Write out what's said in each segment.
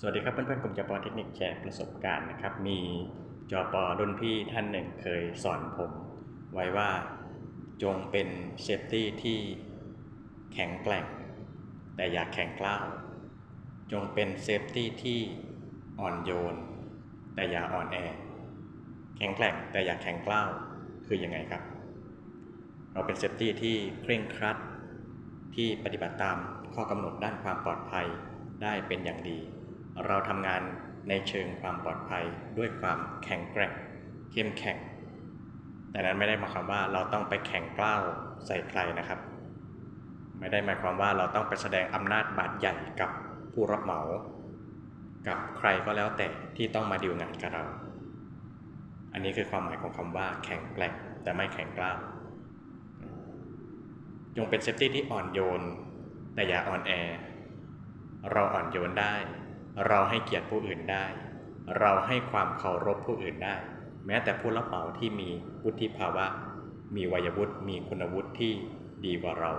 สวัสดีครับเพื่อนๆกลุ่มจปอเทคนิคแชร์ประสบการณ์นะครับ มีจปอรุ่นพี่ท่านหนึ่งเคยสอนผมไว้ว่าจงเป็นเซฟตี้ที่แข็งแกร่ง แต่อย่าแข็งกล้าว จงเป็นเซฟตี้ที่อ่อนโยน แต่อย่าอ่อนแอ แข็งแกร่งแต่อย่าแข็งกล้าวคือยังไงครับ เราเป็นเซฟตี้ที่เคร่งครัดที่ปฏิบัติตามข้อกำหนดด้านความปลอดภัยได้เป็นอย่างดี เราทำงานในเชิงความปลอดภัยด้วยความแข็งแกร่งเข้มแข็ง แต่นั้นไม่ได้หมายความว่าเราต้องไปแข่งกล้าวใส่ใครนะครับ ไม่ได้หมายความว่าเราต้องไปแสดงอำนาจบาดใหญ่กับผู้รับเหมา กับใครก็แล้วแต่ที่ต้องมาดีลงานกับเรา อันนี้คือความหมายของคำว่าแข็งแกร่งแต่ไม่แข็งกล้าวจงเป็นเซฟตี้ที่อ่อนโยนแต่อย่าอ่อนแอ เราอ่อนโยนได้ เราให้เกียรติผู้อื่นได้ เราให้ความเคารพผู้อื่นได้ แม้แต่ผู้รับเหมาที่มีวุฒิภาวะ มีวัยวุฒิมีคุณวุฒิที่ดีกว่าเรา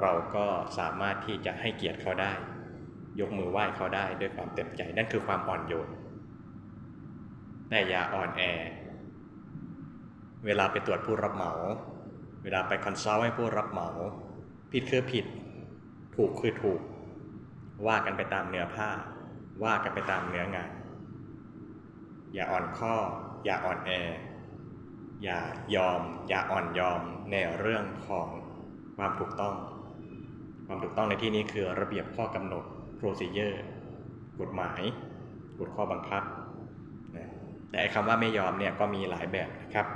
เราก็สามารถที่จะให้เกียรติเขาได้ ยกมือไหว้เขาได้ด้วยความเต็มใจนั่นคือความอ่อนโยนแต่อย่าอ่อนแอ เวลาไปตรวจผู้รับเหมา เวลาไปคอนซัลท์ให้ผู้รับเหมา ผิดคือผิด ถูกคือถูก ว่ากันไปตามเนื้อผ้า ว่ากันไปตามเนื้องาน อย่าอ่อนข้อ อย่าอ่อนแอ อย่ายอม อย่าอ่อนยอมในเรื่องของความถูกต้อง ความถูกต้องในที่นี้คือระเบียบข้อกำหนด procedure กฎหมาย กฎข้อบังคับนะแต่คำว่าไม่ยอมเนี่ยก็มีหลายแบบนะครับ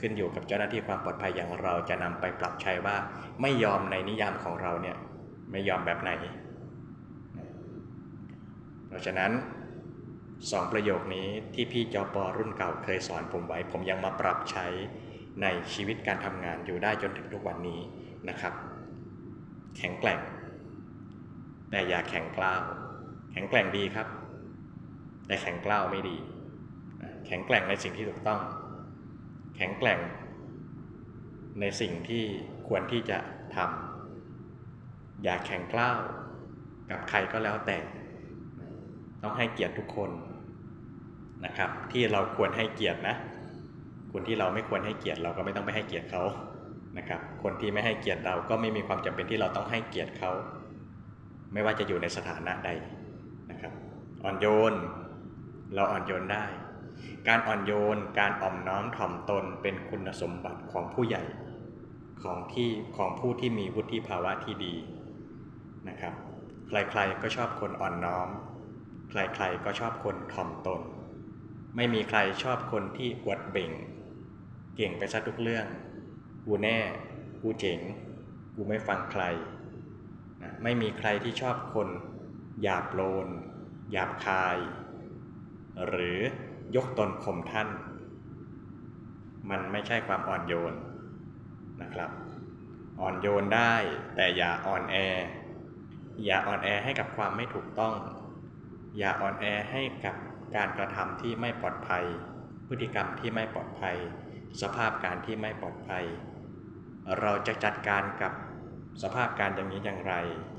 ขึ้นอยู่กับเจ้าหน้าที่ความปลอดภัยอย่างเราจะนำไปปรับใช้ว่าไม่ยอมในนิยามของเราเนี่ยไม่ยอมแบบไหน ราะฉะนั้นสองประโยคนี้ที่พี่จอปอรุ่นเก่าเคยสอนผมไว้ ผมยังมาปรับใช้ในชีวิตการทำงานอยู่ได้จนถึงทุกวันนี้นะครับ แข็งแกร่ง แต่อย่าแข็งกล้าว แข็งแกร่งดีครับ แต่แข็งกล้าวไม่ดี แข็งแกร่งในสิ่งที่ถูกต้อง แข็งแกร่ง ในสิ่งที่ควรที่จะทำอย่าแข็งกล้าวกับใครก็แล้วแต่ ต้องให้เกียรติทุกคนนะครับ ที่เราควรให้เกียรตินะคนที่เราไม่ควรให้เกียรติเราก็ไม่ต้องไปให้เกียรติเขานะครับ คนที่ไม่ให้เกียรติเราก็ไม่มีความจำเป็นที่เราต้องให้เกียรติเขา ไม่ว่าจะอยู่ในสถานะใดนะครับ อ่อนโยน เราอ่อนโยนได้ การอ่อนโยน การอ่อมน้อมถ่อมตนเป็นคุณสมบัติของผู้ใหญ่ของที่ของผู้ที่มีวุฒิภาวะที่ดีนะครับ ใครๆก็ชอบคนอ่อนน้อม ใครๆก็ชอบคนถ่อมตน ไม่มีใครชอบคนที่อวดเบ่ง เก่งไปซะทุกเรื่อง กูแน่ กูเจ๋ง กูไม่ฟังใครนะไม่มีใครที่ชอบคน หยาบโลน หยาบคาย หรือยกตนข่มท่าน มันไม่ใช่ความอ่อนโยนนะครับ อ่อนโยนได้แต่อย่าอ่อนแอ อย่าอ่อนแอให้กับความไม่ถูกต้อง อย่าอ่อนแอให้กับการกระทำที่ไม่ปลอดภัย พฤติกรรมที่ไม่ปลอดภัย สภาพการที่ไม่ปลอดภัย เราจะจัดการกับสภาพการอย่างนี้อย่างไร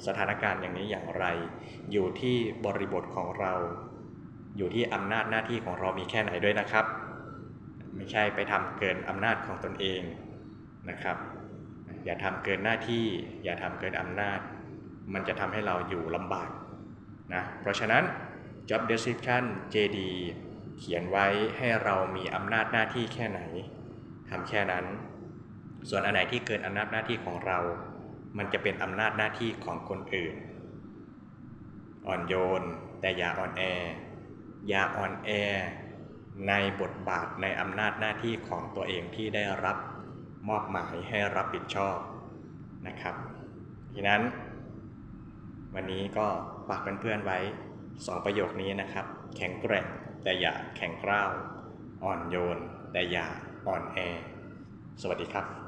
สถานการณ์อย่างนี้อย่างไร อยู่ที่บริบทของเรา อยู่ที่อำนาจหน้าที่ของเรามีแค่ไหนด้วยนะครับ ไม่ใช่ไปทำเกินอำนาจของตนเองนะครับ อย่าทำเกินหน้าที่ อย่าทำเกินอำนาจ มันจะทำให้เราอยู่ลำบาก นะเพราะฉะนั้น job description JD เขียนไว้ให้เรามีอำนาจหน้าที่แค่ไหนทำแค่นั้น ส่วนอันไหนที่เกินอำนาจหน้าที่ของเรา มันจะเป็นอำนาจหน้าที่ของคนอื่น อ่อนโยน แต่อย่าอ่อนแอ อย่าอ่อนแอ ในบทบาทในอำนาจหน้าที่ของตัวเองที่ได้รับมอบหมายให้รับผิดชอบนะครับทีนั้น วันนี้ก็ฝากเพื่อนๆไว้ 2 ประโยคนี้นะครับ แข็งแกร่งแต่อย่าแข็งกร้าว อ่อนโยน แต่อย่าอ่อนแอ สวัสดีครับ